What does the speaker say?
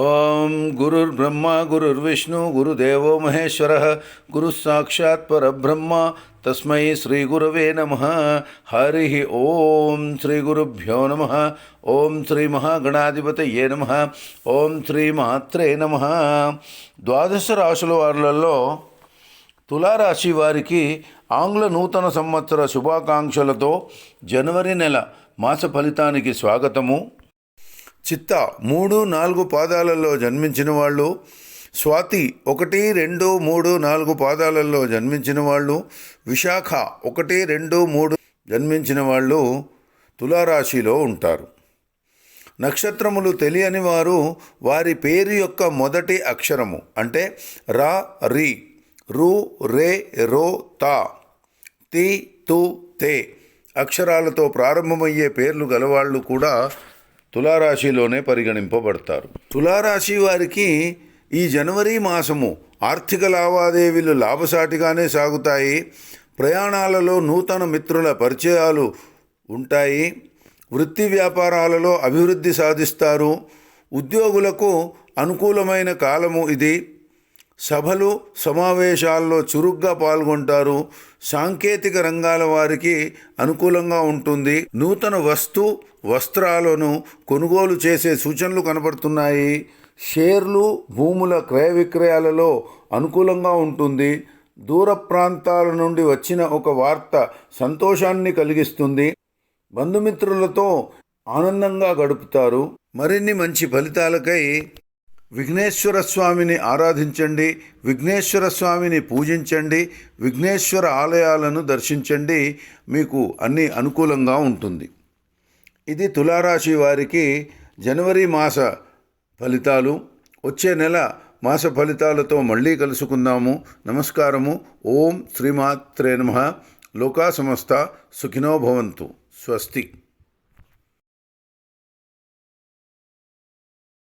ఓం గురుర్బ్రహ్మ గురుర్విష్ణు గురుదేవో మహేశ్వర గురు సాక్షాత్ పరబ్రహ్మ తస్మై శ్రీ గురవే నమ. హరి ఓం శ్రీ గురుభ్యో నమ. ఓం శ్రీ మహాగణాధిపతయే నమ. ఓం శ్రీ మాత్రే నమ. ద్వాదశ రాశుల వారులలో తులారాశి వారికి ఆంగ్ల నూతన సంవత్సర శుభాకాంక్షలతో జనవరి నెల మాస ఫలితానికి స్వాగతము. చిత్త మూడు నాలుగు పాదాలలో జన్మించిన వాళ్ళు స్వాతి ఒకటి రెండు మూడు నాలుగు పాదాలలో జన్మించిన వాళ్ళు విశాఖ ఒకటి రెండు మూడు జన్మించిన వాళ్ళు తులారాశిలో ఉంటారు. నక్షత్రములు తెలియని వారు వారి పేరు యొక్క మొదటి అక్షరము అంటే రా రి రు రే రో తా తి తు తే అక్షరాలతో ప్రారంభమయ్యే పేర్లు గలవాళ్ళు కూడా తులారాశిలోనే పరిగణింపబడతారు. తులారాశి వారికి ఈ జనవరి మాసము ఆర్థిక లావాదేవీలు లాభసాటిగానే సాగుతాయి. ప్రయాణాలలో నూతన మిత్రుల పరిచయాలు ఉంటాయి. వృత్తి వ్యాపారాలలో అభివృద్ధి సాధిస్తారు. ఉద్యోగులకు అనుకూలమైన కాలము ఇది. సభలు సమావేశాల్లో చురుగ్గా పాల్గొంటారు. సాంకేతిక రంగాల వారికి అనుకూలంగా ఉంటుంది. నూతన వస్తు వస్త్రాలను కొనుగోలు చేసే సూచనలు కనబడుతున్నాయి షేర్లు భూముల క్రయ విక్రయాలలో అనుకూలంగా ఉంటుంది. దూర ప్రాంతాల నుండి వచ్చిన ఒక వార్త సంతోషాన్ని కలిగిస్తుంది. బంధుమిత్రులతో ఆనందంగా గడుపుతారు. మరిన్ని మంచి ఫలితాలకై విఘ్నేశ్వర స్వామిని ఆరాధించండి విఘ్నేశ్వర స్వామిని పూజించండి విఘ్నేశ్వర ఆలయాలను దర్శించండి మీకు అన్ని అనుకూలంగా ఉంటుంది. ఇది తులారాశి వారికి జనవరి మాస ఫలితాలు. వచ్చే నెల మాస ఫలితాలతో మళ్ళీ కలుసుకుందాము. నమస్కారము. ఓం శ్రీమాత్రే నమ. లోకా సంస్థ సుఖినో భవంతు. స్వస్తి.